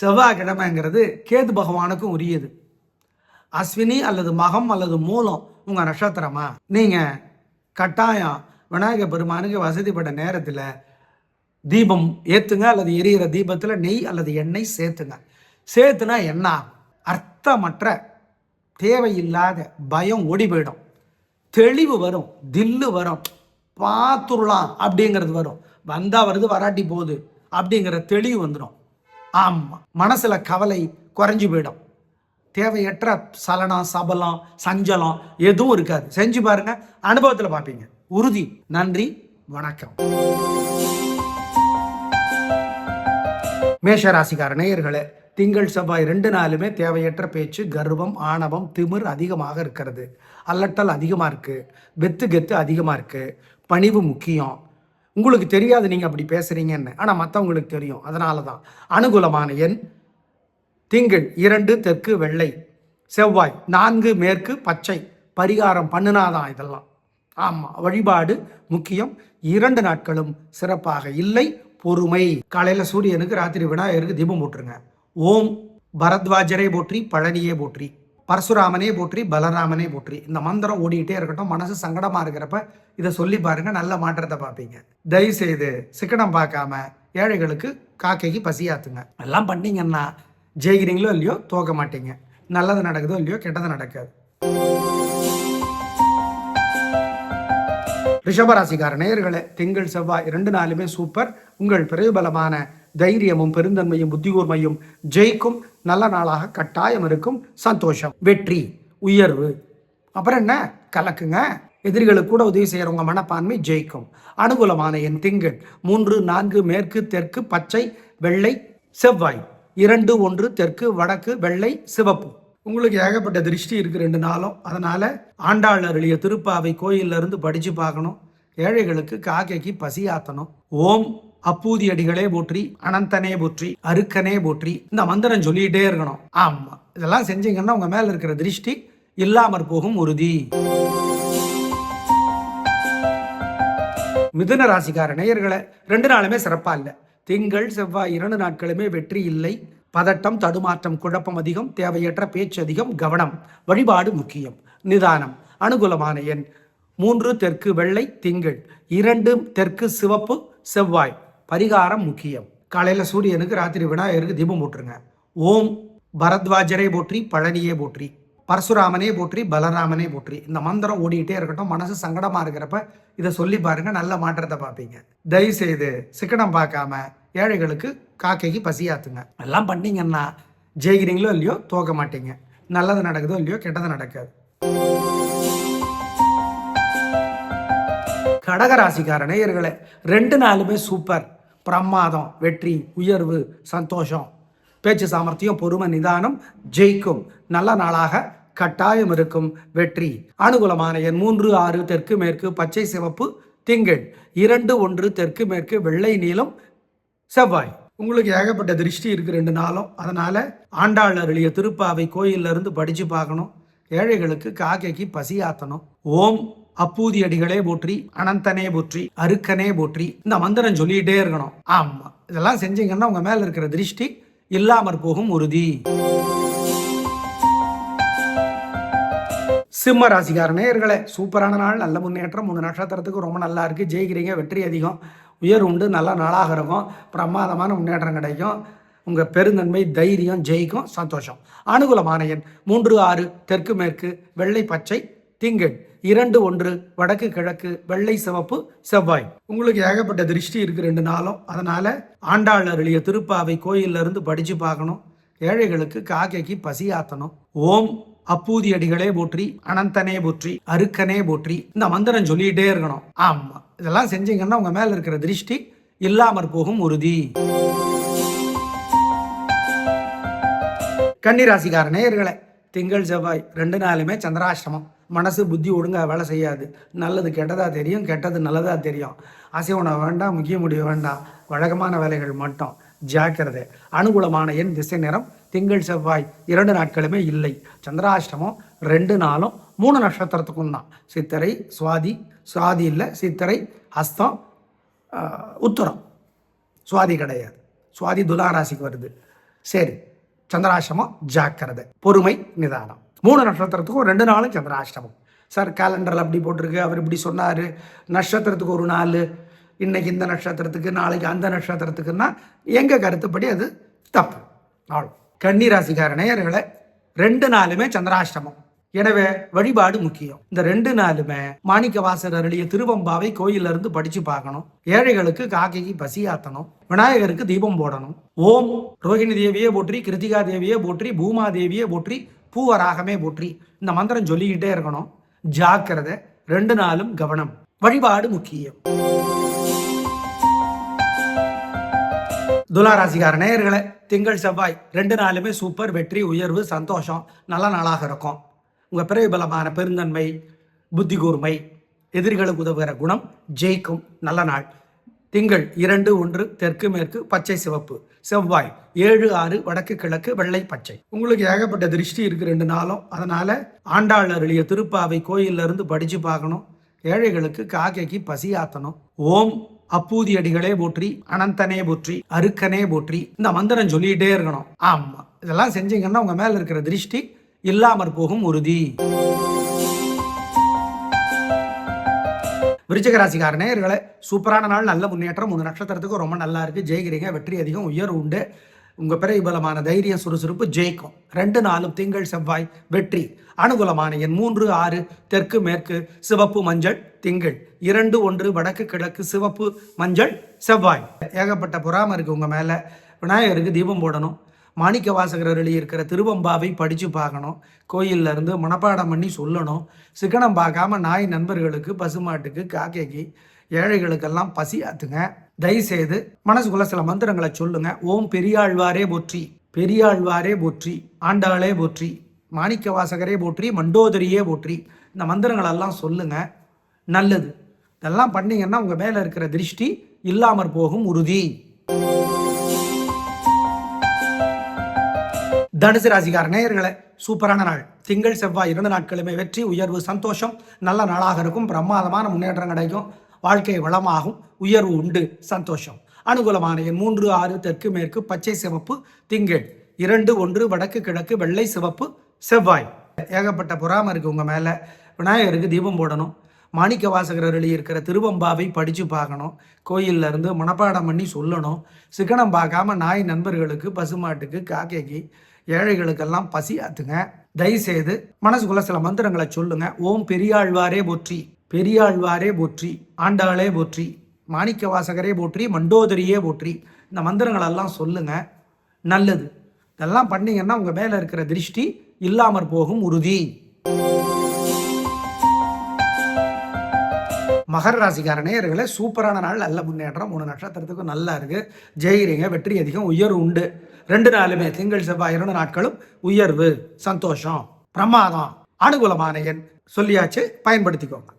செவ்வாய்க்கிழமைங்கிறது கேது பகவானுக்கும் உரியது. அஸ்வினி அல்லது மகம் அல்லது மூலம் உங்கள் நட்சத்திரமா? நீங்கள் கட்டாயம் விநாயகர் பெருமானுக்கு வசதிப்பட்ட நேரத்தில் தீபம் ஏற்றுங்க அல்லது எரியிற தீபத்தில் நெய் அல்லது எண்ணெய் சேர்த்துங்க. சேர்த்துனா என்ன அர்த்தமற்ற தேவையில்லாத பயம் ஓடி போயிடும். தெளிவு வரும் தில்லு வரும் பார்த்துடலாம் அப்படிங்கிறது வரும். வந்தால் வருது வராட்டி போகுது அப்படிங்கிற தெளிவு வந்துடும் ஆமாம் மனசில் கவலை குறைஞ்சி போயிடும். தேவையற்ற சலனம் சபலம் சஞ்சலம் எதுவும் இருக்காது. செஞ்சு பாருங்க அனுபவத்தில் பார்ப்பீங்க. உறுதி நன்றி வணக்கம். மேஷராசிக்கார நேயர்களே திங்கள் செவ்வாய் ரெண்டு நாளுமே தேவையற்ற பேச்சு கர்வம் ஆணவம் திமிர் அதிகமாக இருக்கிறது. அல்லட்டல் அதிகமாக இருக்குது வெத்து கெத்து அதிகமாக இருக்குது பணிவு முக்கியம். உங்களுக்கு தெரியாது நீங்கள் அப்படி பேசுகிறீங்கன்னு ஆனால் மற்றவங்களுக்கு தெரியும். அதனால தான் அனுகூலமான எண் திங்கள் இரண்டு தெற்கு வெள்ளை. செவ்வாய் நான்கு மேற்கு பச்சை. பரிகாரம் பண்ணுனாதான் இதெல்லாம். ஆமாம் வழிபாடு முக்கியம். இரண்டு நாட்களும் சிறப்பாக இல்லை பொறுமை. காலையில் சூரியனுக்கு ராத்திரி விநாயகருக்கு தீபம் போட்டுருங்க. ஓம் பரத்வாஜரை போற்றி பழனியே போற்றி. பரசுராமனே போற்றி பலராமனே போற்றி. இந்த மந்திரம் ஓடிக்கிட்டே இருக்கட்டும் மனசு சங்கடமாக இருக்கிறப்ப இதை சொல்லி பாருங்க நல்ல மாற்றத்தை பார்ப்பீங்க. தயவு செய்து சிக்கனம் பார்க்காம ஏழைகளுக்கு காக்கைக்கு பசியாத்துங்க. எல்லாம் பண்ணீங்கன்னா ஜெயிக்கிறீங்களோ இல்லையோ தோக்க மாட்டீங்க. நல்லது நடக்குதோ இல்லையோ கெட்டது நடக்காது. ரிஷபராசிக்கார நேயர்களே திங்கள் செவ்வாய் ரெண்டு நாளுமே சூப்பர். உங்கள் பிரபலமான தைரியமும் பெருந்தன்மையும் புத்திகூர்மையும் ஜெயிக்கும். நல்ல நாளாக கட்டாயம் இருக்கும். சந்தோஷம் வெற்றி உயர்வு. அப்புறம் என்ன? கலக்குங்க. எதிரிகளுக்கு கூட உதவி செய்கிறவங்க மனப்பான்மை ஜெயிக்கும். அனுகூலமான என் திங்கள். மூன்று நான்கு மேற்கு தெற்கு பச்சை வெள்ளை செவ்வாய். இரண்டு ஒன்று தெற்கு வடக்கு வெள்ளை சிவப்பு. உங்களுக்கு ஏகப்பட்ட திருஷ்டி இருக்கு ரெண்டு நாளும். அதனால ஆண்டாள் அருளிய திருப்பாவை கோயில்ல இருந்து படிச்சு பார்க்கணும். ஏழைகளுக்கு காக்கைக்கு பசியாத்தணும். ஓம் அப்பூதி அடிகளே போற்றி அனந்தனே போற்றி அருக்கனே போற்றி இந்த மந்திரம் சொல்லிக்கிட்டே இருக்கணும். ஆமா இதெல்லாம் செஞ்சீங்கன்னா உங்க மேல இருக்கிற திருஷ்டி இல்லாமற் போகும் உறுதி. மிதுன ராசிக்கார நேயர்களை ரெண்டு நாளுமே சிறப்பா இல்லை. திங்கள் செவ்வாய் இரண்டு நாட்களுமே வெற்றி இல்லை. பதட்டம் தடுமாற்றம் குழப்பம் அதிகம் தேவையற்ற பேச்சு அதிகம் கவனம் வழிபாடு முக்கியம் நிதானம் அனுகூலமான எண் மூன்று தெற்கு வெள்ளை திங்கள் இரண்டு தெற்கு சிவப்பு செவ்வாய். பரிகாரம் முக்கியம். காலையில சூரியனுக்கு ராத்திரி விநாயகருக்கு தீபம் போட்டுருங்க ஓம் பரத்வாஜரை போற்றி பழனியே போற்றி பரசுராமனே போற்றி பலராமனே போற்றி. இந்த மந்திரம் ஓடிக்கிட்டே இருக்கட்டும் மனசு சங்கடமா இருக்கிறப்ப இதை சொல்லி பாருங்க நல்ல மாற்றத்தை பார்ப்பீங்க. தயவு செய்து சிக்கனம் பார்க்காம ஏழைகளுக்கு காக்கைக்கு பசியாத்துங்க. எல்லாம் பண்ணீங்கன்னா ஜெயிக்கிறீங்களோ இல்லையோ தோக்க மாட்டீங்க. நல்லது நடக்குதோ இல்லையோ கெட்டது நடக்காது. கடகராசிக்கார நேயர்களே ரெண்டு நாளுமே சூப்பர் பிரமாதம் வெற்றி உயர்வு சந்தோஷம். பேச்சு சாமர்த்தியம் பொறுமை நிதானம் ஜெயிக்கும். நல்ல நாளாக கட்டாயம் இருக்கும். வெற்றி. அனுகூலமான எண் மூன்று ஆறு தெற்கு மேற்கு பச்சை சிவப்பு திங்கள். இரண்டு ஒன்று தெற்கு மேற்கு வெள்ளை நீளம் செவ்வாய். உங்களுக்கு ஏகப்பட்ட திருஷ்டி இருக்கு ரெண்டு நாளும். அதனால ஆண்டாள் அருளிய திருப்பாவை கோயில்ல இருந்து படிச்சு பார்க்கணும். ஏழைகளுக்கு காக்கைக்கு பசியாத்தணும் ஓம் அப்பூதி அடிகளே போற்றி அனந்தனே போற்றி அருக்கனே போற்றி இந்த மந்திரம் சொல்லிகிட்டே இருக்கணும். ஆமா இதெல்லாம் செஞ்சீங்கன்னா உங்க மேல இருக்கிற திருஷ்டி இல்லாமற் போகும் உறுதி. சிம்ம ராசிக்கார நேயர்களே சூப்பரான நாள் நல்ல முன்னேற்றம் மூணு நட்சத்திரத்துக்கு ரொம்ப நல்லா இருக்கு. ஜெயிக்கிறீங்க வெற்றி அதிகம் உயர் உண்டு நல்லா நாளாக இருக்கும் பிரமாதமான முன்னேற்றம் கிடைக்கும். உங்கள் பெருந்தன்மை தைரியம் ஜெயிக்கும் சந்தோஷம். அனுகூலமான எண் மூன்று ஆறு தெற்கு மேற்கு வெள்ளை பச்சை திங்கள் இரண்டு ஒன்று வடக்கு கிழக்கு வெள்ளை சிவப்பு செவ்வாய். உங்களுக்கு ஏகப்பட்ட திருஷ்டி இருக்கு ரெண்டு நாளும். அதனால ஆண்டாள் அருளிய திருப்பாவை கோயில்ல இருந்து படிச்சு பார்க்கணும். ஏழைகளுக்கு காக்கைக்கு பசியாத்தணும் ஓம் அப்பூதி அடிகளே போற்றி அனந்தனே போற்றி அருக்கனே போற்றி. இந்த மந்திரம் சொல்லிட்டே இருக்கணும். ஆமா. இதெல்லாம் செஞ்சீங்கன்னா உங்க மேல இருக்கிற திருஷ்டி இல்லாமற் போகும் உறுதி. கன்னிராசிக்கார நேயர்களை திங்கள் செவ்வாய் ரெண்டு நாளுமே சந்திராஷ்டமம். மனசு புத்தி ஒழுங்கா வேலை செய்யாது. நல்லது கெட்டதா தெரியும் கெட்டது நல்லதாக தெரியும். அசைவனம் வேண்டாம் முக்கிய முடிவு வேண்டாம். வழக்கமான வேலைகள் மட்டும். ஜாக்கிரதை. அனுகூலமான எண் திசை நேரம் திங்கள் செவ்வாய் இரண்டு நாட்களுமே இல்லை. சந்திராஷ்டமம் ரெண்டு நாளும் மூணு நட்சத்திரத்துக்கும் தான். சித்திரை சுவாதி சுவாதி இல்லை சித்திரை ஹஸ்தம் உத்தரம். சுவாதி கிடையாது. சுவாதி துலா ராசிக்கு வருது. சரி. சந்திராஷ்டமம் ஜாக்கிரதை. பொறுமை நிதானம். மூணு நட்சத்திரத்துக்கும் ரெண்டு நாளும் சந்திராஷ்டமம். சார் கேலண்டரில் அப்படி போட்டிருக்கு அவர் இப்படி சொன்னார். நட்சத்திரத்துக்கு ஒரு நாள். இன்றைக்கி இந்த நட்சத்திரத்துக்கு நாளைக்கு அந்த நட்சத்திரத்துக்குன்னா எங்கள் கருத்துப்படி அது தப்பு. ஆள். கன்னிராசிக்கார நேயர்களை ரெண்டு நாளுமே சந்திராஷ்டமம். எனவே வழிபாடு முக்கியம். இந்த ரெண்டு நாளுமே மாணிக்க வாசர் அருளிய திருவம்பாவை கோயிலில் இருந்து படிச்சு பார்க்கணும். ஏழைகளுக்கு காக்கைக்கு பசியாத்தணும் விநாயகருக்கு தீபம் போடணும். ஓம் ரோகிணி தேவியே போற்றி கிருத்திகா தேவியே போற்றி பூமா தேவியே போற்றி பூவராகமே போற்றி இந்த மந்திரம் சொல்லிக்கிட்டே இருக்கணும். ஜாக்கிரதை ரெண்டு நாளும் கவனம். வழிபாடு முக்கியம். துலாராசிகார நேயர்களே திங்கள் செவ்வாய் ரெண்டு நாளுமே சூப்பர் வெற்றி உயர்வு சந்தோஷம் நல்ல நாளாக இருக்கும். உங்கள் பிறகு பெருந்தன்மை புத்தி கூர்மை எதிரிகளுக்கு உதவுகிற குணம் ஜெயிக்கும் நல்ல நாள். திங்கள் இரண்டு ஒன்று தெற்கு மேற்கு பச்சை சிவப்பு. செவ்வாய் ஏழு ஆறு வடக்கு கிழக்கு வெள்ளை பச்சை. உங்களுக்கு ஏகப்பட்ட திருஷ்டி இருக்கு ரெண்டு நாளும். அதனால ஆண்டாள் அருளிய திருப்பாவை கோயில்ல இருந்து படிச்சு பார்க்கணும். ஏழைகளுக்கு காக்கைக்கு பசி ஆத்தணும். ஓம் அப்பூதி அடிகளே போற்றி அனந்தனே போற்றி அருக்கனே போற்றி. இந்த மந்திரம் சொல்லிட்டே இருக்கணும். ஆமா. இதெல்லாம் செஞ்சீங்கன்னா உங்க மேல இருக்கிற திருஷ்டி இல்லாமற் போகும் உறுதி. விருச்சிக ராசிக்கார சூப்பரான நாள் நல்ல முன்னேற்றம் மூணு நட்சத்திரத்துக்கும் ரொம்ப நல்லா இருக்கு. ஜெயிக்கிறீங்க வெற்றி அதிகம் உயர்வு உண்டு. உங்கள் பிறகு பலமான தைரியம் சுறுசுறுப்பு ஜெயிக்கும். ரெண்டு நாளும் திங்கள் செவ்வாய் வெற்றி. அனுகூலமான எண் மூன்று ஆறு தெற்கு மேற்கு சிவப்பு மஞ்சள் திங்கள். இரண்டு ஒன்று வடக்கு கிழக்கு சிவப்பு மஞ்சள் செவ்வாய். ஏகப்பட்ட பொறாமல் இருக்குது உங்கள் மேலே. விநாயகருக்கு தீபம் போடணும். மாணிக்க வாசகர் எழுதியிருக்கிற இருக்கிற திருவம்பாவை படித்து பார்க்கணும். கோயில்ல இருந்து மனப்பாடம் பண்ணி சொல்லணும். சிக்கனம் பார்க்காம நாய் நண்பர்களுக்கு பசுமாட்டுக்கு காக்கைக்கு ஏழைகளுக்கெல்லாம் பசி ஆத்துங்க. தயவுசெய்து மனசுக்குள்ள சில மந்திரங்களை சொல்லுங்க. ஓம் பெரியாழ்வாரே போற்றி பெரியாழ்வாரே போற்றி ஆண்டாளே போற்றி மாணிக்க வாசகரே போற்றி மண்டோதரியே போற்றி இந்த மந்திரங்களெல்லாம் சொல்லுங்க. நல்லது. இதெல்லாம் பண்ணீங்கன்னா உங்கள் மேலே இருக்கிற திருஷ்டி இல்லாமற் போகும் உறுதி. தனுசு ராசிக்கார நேயர்களே சூப்பரான நாள். திங்கள் செவ்வாய் இரண்டு நாட்களுமே வெற்றி உயர்வு சந்தோஷம் நல்ல நாளாக இருக்கும் பிரமாதமான முன்னேற்றம் கிடைக்கும் வாழ்க்கை வளமாகும் உயர்வு உண்டு சந்தோஷம். அனுகூலமான எண் மூன்று ஆறு தெற்கு மேற்கு பச்சை சிவப்பு திங்கள் இரண்டு ஒன்று வடக்கு கிழக்கு வெள்ளை சிவப்பு செவ்வாய். ஏகப்பட்ட பொறாமல் இருக்கு உங்கள் மேலே. விநாயகருக்கு தீபம் போடணும். மாணிக்க வாசகர் இருக்கிற திருவம்பாவை படித்து பார்க்கணும். கோயில்ல இருந்து மனப்பாடம் பண்ணி சொல்லணும். சிக்கனம் பார்க்காம நாய் நண்பர்களுக்கு பசுமாட்டுக்கு காக்கைக்கு ஏழைகளுக்கெல்லாம் பசி ஆத்துங்க தயவுசெய்து மனசுக்குள்ள சில மந்திரங்களை சொல்லுங்க. ஓம் பெரியாழ்வாரே போற்றி பெரியாழ்வாரே போற்றி ஆண்டாளே போற்றி மாணிக்க வாசகரே போற்றி மண்டோதரியே போற்றி. இந்த மந்திரங்களெல்லாம் சொல்லுங்க. நல்லது. இதெல்லாம் பண்ணீங்கன்னா உங்க மேல இருக்கிற திருஷ்டி இல்லாமற் போகும் உறுதி. மகர ராசிக்கார நேயர்களே சூப்பரான நாள். நல்ல முன்னேற்றம். மூணு நட்சத்திரத்துக்கும் நல்லா இருக்கு. ஜெயிறீங்க. வெற்றி அதிகம். உயர்வு உண்டு. ரெண்டு நாளுமே திங்கள் செவ்வாய் இரண்டு நாட்களும் உயர்வு சந்தோஷம் பிரமாதம் அனுகூலமான எண் சொல்லியாச்சு. பயன்படுத்திக்கோங்க.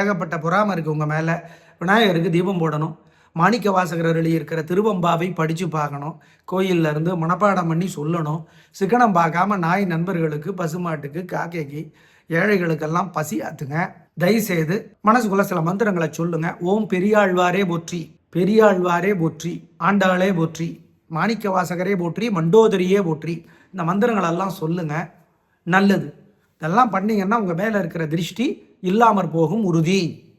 ஏகப்பட்ட பொறாமல் இருக்குது உங்கள் மேலே. விநாயகருக்கு தீபம் போடணும். மாணிக்க வாசகர் இருக்கிற திருவம்பாவை படித்து பார்க்கணும். கோயிலில் இருந்து மனப்பாடம் பண்ணி சொல்லணும். சிக்கனம் பார்க்காம நாய் நண்பர்களுக்கு பசுமாட்டுக்கு காக்கைக்கு ஏழைகளுக்கெல்லாம் பசி ஆத்துங்க தயவுசெய்து மனசுக்குள்ள சில மந்திரங்களை சொல்லுங்க. ஓம் பெரியாழ்வாரே போற்றி பெரியாழ்வாரே போற்றி ஆண்டாளே போற்றி. மாணிக்க வாசகரே போற்றி மண்டோதரியே போற்றி. இந்த மந்திரங்களெல்லாம் சொல்லுங்க. நல்லது. இதெல்லாம் பண்ணீங்கன்னா உங்கள் மேலே இருக்கிற திருஷ்டி இல்லாமற் போகும் உறுதி.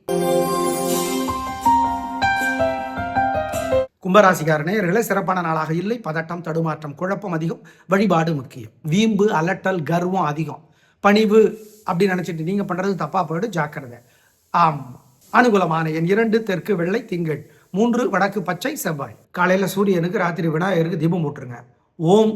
கும்பராசிக்கார சிறப்பான நாளாக இல்லை. பதட்டம் தடுமாற்றம் குழப்பம் அதிகம். வழிபாடு முக்கியம். வீம்பு அலட்டல் கர்வம் அதிகம். பணிவு அப்படின்னு நினச்சிட்டு நீங்கள் பண்ணுறது தப்பாக போயிடு ஜாக்கிரதை. ஆம். அனுகூலமான என் இரண்டு தெற்கு வெள்ளை திங்கள். மூன்று வடக்கு பச்சை செவ்வாய். காலையில் சூரியனுக்கு ராத்திரி விநாயகருக்கு தீபம் போட்டுருங்க ஓம்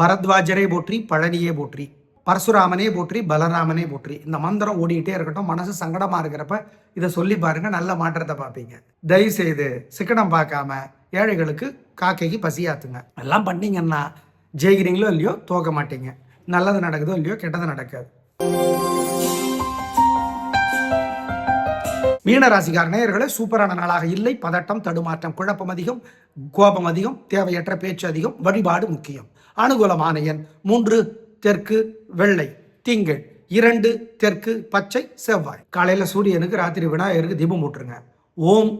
பரத்வாஜரை போற்றி பழனியே போற்றி பரசுராமனே போற்றி பலராமனே போற்றி. இந்த மந்திரம் ஓடிக்கிட்டே இருக்கட்டும் மனசு சங்கடமாக இருக்கிறப்ப இதை சொல்லி பாருங்க நல்ல மாற்றத்தை பார்ப்பீங்க. தயவு செய்து சிக்கனம் பார்க்காம ஏழைகளுக்கு காக்கைக்கு பசியாத்துங்க. எல்லாம் பண்ணீங்கன்னா ஜெயிக்கிறீங்களோ இல்லையோ தோக்க மாட்டீங்க. நல்லது நடக்குதோ இல்லையோ கெட்டது நடக்காது. மீனராசிகார் நேயர்களே சூப்பரான நாளாக இல்லை. பதட்டம் தடுமாற்றம் குழப்பம் அதிகம் கோபம் அதிகம் தேவையற்ற பேச்சு அதிகம் வழிபாடு முக்கியம். அனுகூலமான எண் மூன்று தெற்கு வெள்ளை திங்கள் இரண்டு தெற்கு பச்சை செவ்வாய். காலையில் சூரியனுக்கு ராத்திரி விநாயகருக்கு தீபம் போட்டுருங்க. ஓம்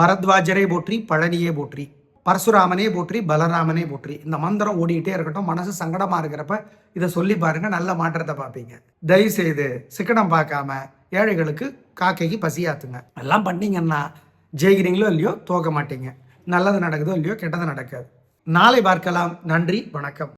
பரத்வாஜரே போற்றி பழனியே போற்றி பரசுராமனே போற்றி பலராமனே போற்றி. இந்த மந்திரம் ஓடிக்கிட்டே இருக்கட்டும் மனசு சங்கடமா இருக்கிறப்ப இதை சொல்லி பாருங்க நல்ல மாற்றத்தை பார்ப்பீங்க. தயவு செய்து சிக்கனம் பார்க்காம ஏழைகளுக்கு காக்கைக்கு பசியாத்துங்க. எல்லாம் பண்ணீங்கன்னா ஜெயிக்கிறீங்களோ இல்லையோ தோக்க மாட்டீங்க. நல்லது நடக்குதோ இல்லையோ கெட்டது நடக்காது. நாளை பார்க்கலாம். நன்றி. வணக்கம்.